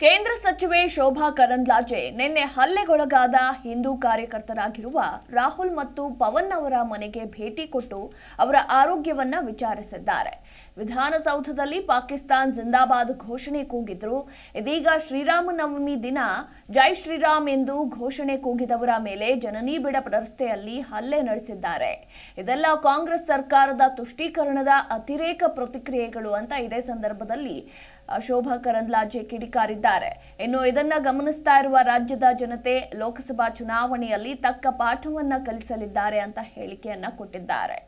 ಕೇಂದ್ರ ಸಚಿವೆ ಶೋಭಾ ಕರಂದ್ಲಾಜೆ ನಿನ್ನೆ ಹಲ್ಲೆಗೊಳಗಾದ ಹಿಂದೂ ಕಾರ್ಯಕರ್ತರಾಗಿರುವ ರಾಹುಲ್ ಮತ್ತು ಪವನ್ ಅವರ ಮನೆಗೆ ಭೇಟಿ ಕೊಟ್ಟು ಅವರ ಆರೋಗ್ಯವನ್ನ ವಿಚಾರಿಸಿದ್ದಾರೆ. ವಿಧಾನಸೌಧದಲ್ಲಿ ಪಾಕಿಸ್ತಾನ್ ಜಿಂದಾಬಾದ್ ಘೋಷಣೆ ಕೂಗಿದ್ರು. ಇದೀಗ ಶ್ರೀರಾಮ ನವಮಿ ದಿನ. ಜೈ ಶ್ರೀರಾಮ್ ಎಂದು ಘೋಷಣೆ ಕೂಗಿದವರ ಮೇಲೆ ಜನನಿ ಬಿಡ ರಸ್ತೆಯಲ್ಲಿ ಹಲ್ಲೆ ನಡೆಸಿದ್ದಾರೆ. ಇದೆಲ್ಲ ಕಾಂಗ್ರೆಸ್ ಸರ್ಕಾರದ ತುಷ್ಟೀಕರಣದ ಅತಿರೇಕ ಪ್ರತಿಕ್ರಿಯೆಗಳು ಅಂತ ಇದೇ ಸಂದರ್ಭದಲ್ಲಿ ಶೋಭಾ ಕರಂದ್ಲಾಜೆ ಕಿಡಿಕಾರಿದ್ದಾರೆ. ಇನ್ನು ಇದನ್ನ ಗಮನಿಸ್ತಾ ಇರುವ ರಾಜ್ಯದ ಜನತೆ ಲೋಕಸಭಾ ಚುನಾವಣೆಯಲ್ಲಿ ತಕ್ಕ ಪಾಠವನ್ನ ಕಲಿಸಲಿದ್ದಾರೆ ಅಂತ ಹೇಳಿಕೆಯನ್ನ ಕೊಟ್ಟಿದ್ದಾರೆ.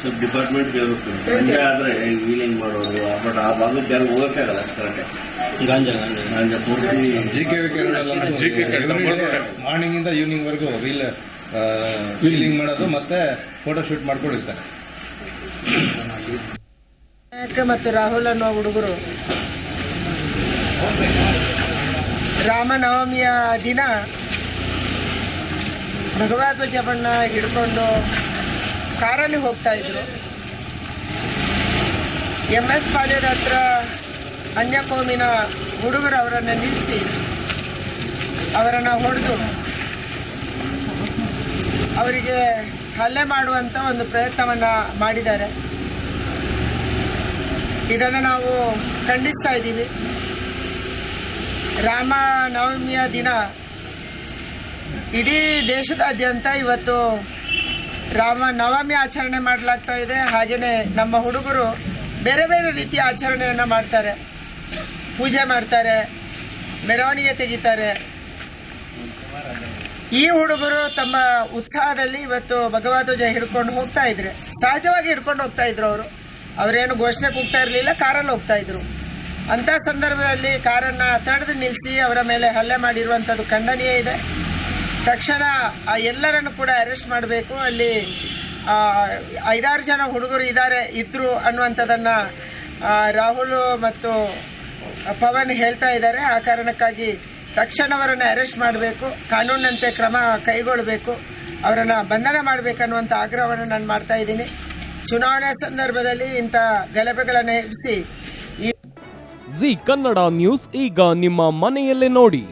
ಸ್ವಲ್ಪ ಡಿಪಾರ್ಟ್ಮೆಂಟ್ ಇರುತ್ತೆ ಸಂಜೆ ಆದ್ರೆ ವೀಲಿಂಗ್ ಮಾಡೋದು ಬಟ್ ಆ ಭಾಗಕ್ಕೆ ಯಾರು ಹೋಗಕ್ಕಾಗಲ್ಲ ಕರೆಕ್ಟ್ ಗಾಂಜಾ ಗಾಂಜಾ. ಪೂರ್ತಿ ಜಿ ಕೆ ಮಾರ್ನಿಂಗ್ ಇಂದ ಈವ್ನಿಂಗ್ ವರೆಗೂ ರೀಲ್ ವೀಲಿಂಗ್ ಮಾಡೋದು ಮತ್ತೆ ಫೋಟೋ ಶೂಟ್ ಮಾಡ್ಕೊಂಡಿರ್ತಾರೆ. ಮತ್ತು ರಾಹುಲ್ ಅನ್ನೋ ಹುಡುಗರು. ರಾಮನವಮಿಯ ದಿನ ಭಗವದ್ವಜವನ್ನ ಹಿಡ್ಕೊಂಡು ಕಾರಲ್ಲಿ ಹೋಗ್ತಾ ಇದ್ರು. ಎಂ ಎಸ್ ಪಾಲ್ಯದ ಹತ್ರ ಅನ್ಯಕೋಮಿನ ಹುಡುಗರು ಅವರನ್ನು ನಿಲ್ಲಿಸಿ ಅವರನ್ನು ಹೊಡೆದು ಅವರಿಗೆ ಹಲ್ಲೆ ಮಾಡುವಂಥ ಒಂದು ಪ್ರಯತ್ನವನ್ನು ಮಾಡಿದ್ದಾರೆ. ಇದನ್ನು ನಾವು ಖಂಡಿಸ್ತಾ ಇದ್ದೀವಿ. ರಾಮ ನವಮಿಯ ದಿನ ಇಡೀ ದೇಶದಾದ್ಯಂತ ಇವತ್ತು ರಾಮ ನವಮಿ ಆಚರಣೆ ಮಾಡಲಾಗ್ತಾ ಇದೆ. ಹಾಗೆಯೇ ನಮ್ಮ ಹುಡುಗರು ಬೇರೆ ಬೇರೆ ರೀತಿಯ ಆಚರಣೆಯನ್ನು ಮಾಡ್ತಾರೆ. ಪೂಜೆ ಮಾಡ್ತಾರೆ, ಮೆರವಣಿಗೆ ತೆಗಿತಾರೆ. ಈ ಹುಡುಗರು ತಮ್ಮ ಉತ್ಸಾಹದಲ್ಲಿ ಇವತ್ತು ಭಗವಾದ್ವಜ ಹಿಡ್ಕೊಂಡು ಹೋಗ್ತಾ ಇದ್ರೆ, ಸಹಜವಾಗಿ ಹಿಡ್ಕೊಂಡು ಹೋಗ್ತಾ ಇದ್ರು ಅವರು. ಅವರೇನು ಘೋಷಣೆ ಕೂಗ್ತಾ ಇರಲಿಲ್ಲ, ಕಾರಲ್ಲಿ ಹೋಗ್ತಾ ಇದ್ರು. ಅಂತ ಸಂದರ್ಭದಲ್ಲಿ ಕಾರನ್ನ ತಡೆದು ನಿಲ್ಲಿಸಿ ಅವರ ಮೇಲೆ ಹಲ್ಲೆ ಮಾಡಿರುವಂಥದ್ದು ಖಂಡನೀಯ ಇದೆ. ತಕ್ಷಣ ಆ ಎಲ್ಲರನ್ನು ಕೂಡ ಅರೆಸ್ಟ್ ಮಾಡಬೇಕು. ಅಲ್ಲಿ ಐದಾರು ಜನ ಹುಡುಗರು ಇದ್ದಾರೆ, ಇದ್ರು ಅನ್ನುವಂಥದ್ದನ್ನು ರಾಹುಲ್ ಮತ್ತು ಪವನ್ ಹೇಳ್ತಾ ಇದ್ದಾರೆ. ಆ ಕಾರಣಕ್ಕಾಗಿ ತಕ್ಷಣ ಅವರನ್ನು ಅರೆಸ್ಟ್ ಮಾಡಬೇಕು. ಕಾನೂನಂತೆ ಕ್ರಮ ಕೈಗೊಳ್ಳಬೇಕು. ಅವರನ್ನು ಬಂಧನ ಮಾಡಬೇಕನ್ನುವಂಥ ಆಗ್ರಹವನ್ನು ನಾನು ಮಾಡ್ತಾ ಇದ್ದೀನಿ. ಚುನಾವಣೆ ಸಂದರ್ಭದಲ್ಲಿ ಇಂಥ ಗಲಭೆಗಳನ್ನು ಎಬ್ಬಿಸಿ ಜಿ ಕನ್ನಡ ನ್ಯೂಸ್ ಈಗ ನಿಮ್ಮ ಮನೆಯಲ್ಲೇ ನೋಡಿ.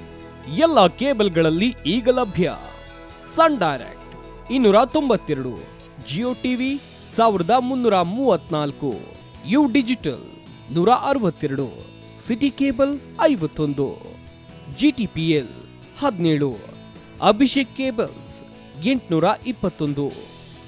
ಎಲ್ಲ ಕೇಬಲ್ಗಳಲ್ಲಿ ಈಗ ಲಭ್ಯ. ಸನ್ ಡೈರೆಕ್ಟ್ ಇನ್ನೂರ ತೊಂಬತ್ತೆರಡು, ಜಿಯೋ ಟಿವಿ ಸಾವಿರದ ಮುನ್ನೂರ ಮೂವತ್ನಾಲ್ಕು, ಯು ಡಿಜಿಟಲ್ ನೂರ ಅರವತ್ತೆರಡು, ಸಿಟಿ ಕೇಬಲ್ ಐವತ್ತೊಂದು ಜಿ ಟಿ ಪಿ ಎಲ್ ಹದಿನೇಳು, ಅಭಿಷೇಕ್ ಕೇಬಲ್ಸ್ ಎಂಟುನೂರ ಇಪ್ಪತ್ತೊಂದು.